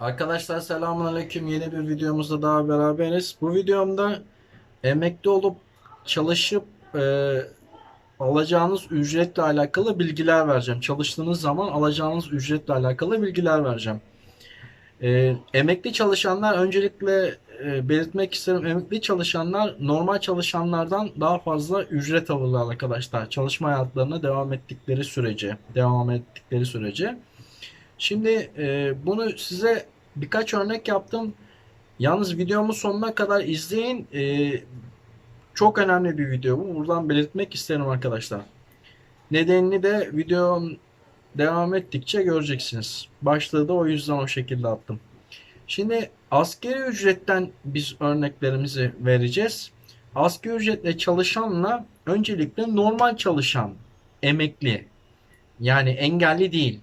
Arkadaşlar selamünaleyküm. Yeni bir videomuzda daha beraberiz. Bu videomda emekli olup çalışıp e, alacağınız ücretle alakalı bilgiler vereceğim. Çalıştığınız zaman alacağınız ücretle alakalı bilgiler vereceğim. E, emekli çalışanlar öncelikle e, belirtmek isterim. Emekli çalışanlar normal çalışanlardan daha fazla ücret alırlar arkadaşlar. Çalışma hayatlarına devam ettikleri sürece, devam ettikleri sürece. Şimdi e, bunu size birkaç örnek yaptım. Yalnız videomu sonuna kadar izleyin. E, çok önemli bir video bu. Buradan belirtmek isterim arkadaşlar. Nedenini de videom devam ettikçe göreceksiniz. Başlığı da o yüzden o şekilde attım. Şimdi asgari ücretten biz örneklerimizi vereceğiz. Asgari ücretle çalışanla öncelikle normal çalışan, emekli yani engelli değil.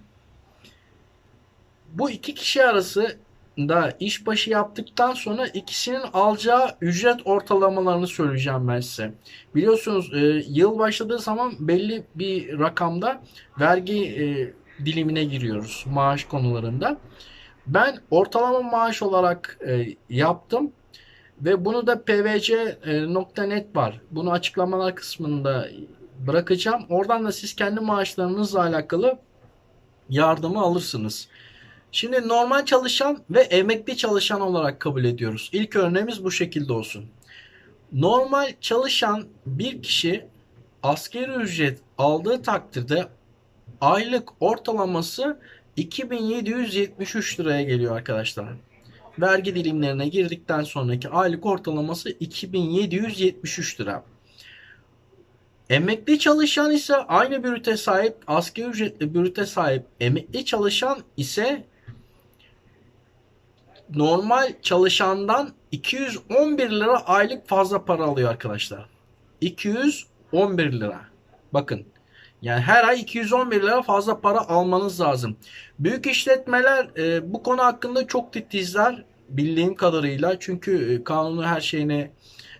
Bu iki kişi arasında işbaşı yaptıktan sonra ikisinin alacağı ücret ortalamalarını söyleyeceğim ben size. Biliyorsunuz e, yıl başladığı zaman belli bir rakamda vergi e, dilimine giriyoruz maaş konularında. Ben ortalama maaş olarak e, yaptım ve bunu da pvc.net var. Bunu açıklamalar kısmında bırakacağım. Oradan da siz kendi maaşlarınızla alakalı yardımı alırsınız. Şimdi normal çalışan ve emekli çalışan olarak kabul ediyoruz. İlk örneğimiz bu şekilde olsun. Normal çalışan bir kişi asgari ücret aldığı takdirde aylık ortalaması 2773 liraya geliyor arkadaşlar. Vergi dilimlerine girdikten sonraki aylık ortalaması 2773 lira. Emekli çalışan ise aynı bürüte sahip, asgari ücretli bürüte sahip emekli çalışan ise normal çalışandan 211 lira aylık fazla para alıyor arkadaşlar. 211 lira. Bakın. Yani her ay 211 lira fazla para almanız lazım. Büyük işletmeler e, bu konu hakkında çok titizler bildiğim kadarıyla. Çünkü e, kanunu her şeyine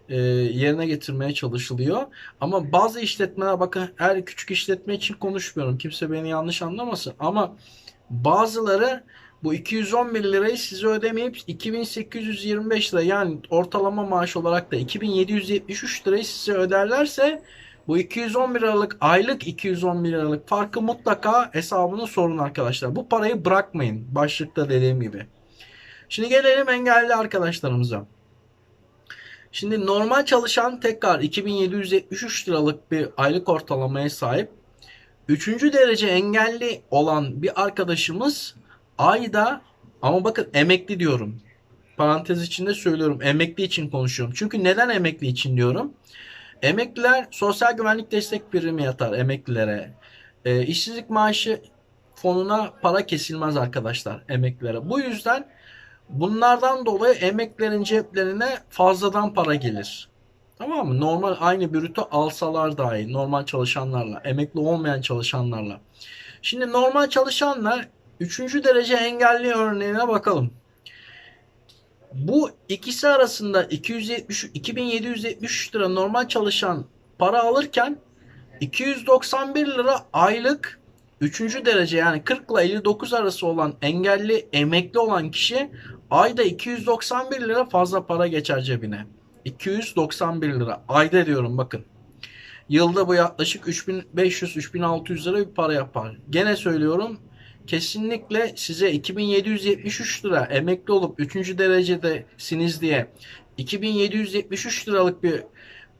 e, yerine getirmeye çalışılıyor. Ama bazı işletmeler bakın her küçük işletme için konuşmuyorum. Kimse beni yanlış anlamasın. Ama bazıları bu 211 lirayı size ödemeyip 2825 lira yani ortalama maaş olarak da 2773 lirayı size öderlerse bu 211 liralık aylık 211 liralık farkı mutlaka hesabını sorun arkadaşlar. Bu parayı bırakmayın. Başlıkta dediğim gibi. Şimdi gelelim engelli arkadaşlarımıza. Şimdi normal çalışan tekrar 2773 liralık bir aylık ortalamaya sahip. Üçüncü derece engelli olan bir arkadaşımız ayda ama bakın emekli diyorum. Parantez içinde söylüyorum. Emekli için konuşuyorum. Çünkü neden emekli için diyorum? Emekliler sosyal güvenlik destek birimi yatar emeklilere. E, işsizlik maaşı fonuna para kesilmez arkadaşlar emeklilere. Bu yüzden bunlardan dolayı emeklilerin ceplerine fazladan para gelir. Tamam mı? Normal aynı bürütü alsalar dahi normal çalışanlarla, emekli olmayan çalışanlarla. Şimdi normal çalışanla Üçüncü derece engelli örneğine bakalım. Bu ikisi arasında 270 2773 lira normal çalışan para alırken 291 lira aylık 3. derece yani 40 ile 59 arası olan engelli emekli olan kişi ayda 291 lira fazla para geçer cebine. 291 lira ayda diyorum bakın. Yılda bu yaklaşık 3500-3600 lira bir para yapar. Gene söylüyorum kesinlikle size 2773 lira emekli olup 3. derecedesiniz diye 2773 liralık bir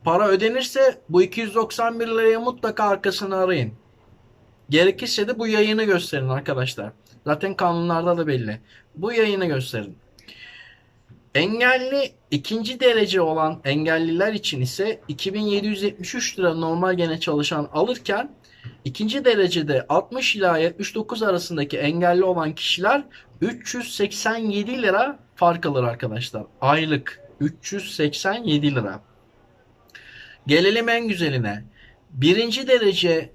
para ödenirse bu 291 liraya mutlaka arkasını arayın. Gerekirse de bu yayını gösterin arkadaşlar. Zaten kanunlarda da belli. Bu yayını gösterin. Engelli ikinci derece olan engelliler için ise 2773 lira normal gene çalışan alırken İkinci derecede 60 ila 79 arasındaki engelli olan kişiler 387 lira fark alır arkadaşlar. Aylık 387 lira. Gelelim en güzeline. Birinci derece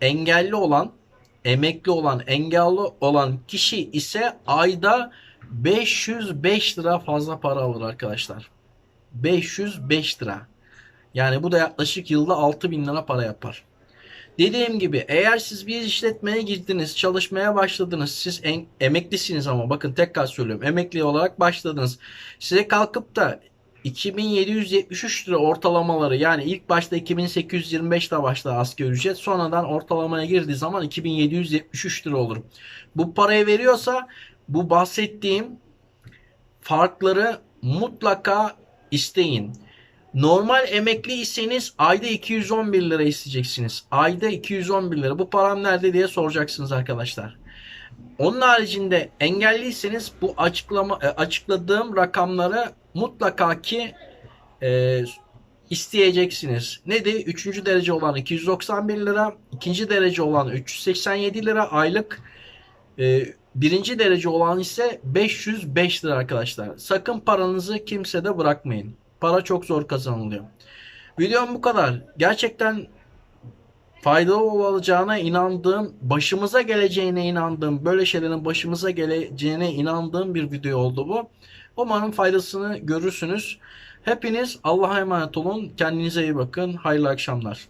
engelli olan, emekli olan, engelli olan kişi ise ayda 505 lira fazla para alır arkadaşlar. 505 lira. Yani bu da yaklaşık yılda 6000 lira para yapar. Dediğim gibi eğer siz bir işletmeye girdiniz, çalışmaya başladınız. Siz en, emeklisiniz ama bakın tekrar söylüyorum. Emekli olarak başladınız. Size kalkıp da 2773 lira ortalamaları yani ilk başta 2825 lira başladı asgari ücret. Sonradan ortalamaya girdiği zaman 2773 lira olur. Bu parayı veriyorsa bu bahsettiğim farkları mutlaka isteyin. Normal emekliyseniz ayda 211 lira isteyeceksiniz. Ayda 211 lira. Bu param nerede diye soracaksınız arkadaşlar. Onun haricinde engelliyseniz bu açıklama e, açıkladığım rakamları mutlaka ki e, isteyeceksiniz. Nedir? Üçüncü derece olan 291 lira, ikinci derece olan 387 lira aylık, e, birinci derece olan ise 505 lira arkadaşlar. Sakın paranızı kimsede bırakmayın. Para çok zor kazanılıyor. Videom bu kadar. Gerçekten faydalı olacağına inandığım, başımıza geleceğine inandığım, böyle şeylerin başımıza geleceğine inandığım bir video oldu bu. Umarım faydasını görürsünüz. Hepiniz Allah'a emanet olun. Kendinize iyi bakın. Hayırlı akşamlar.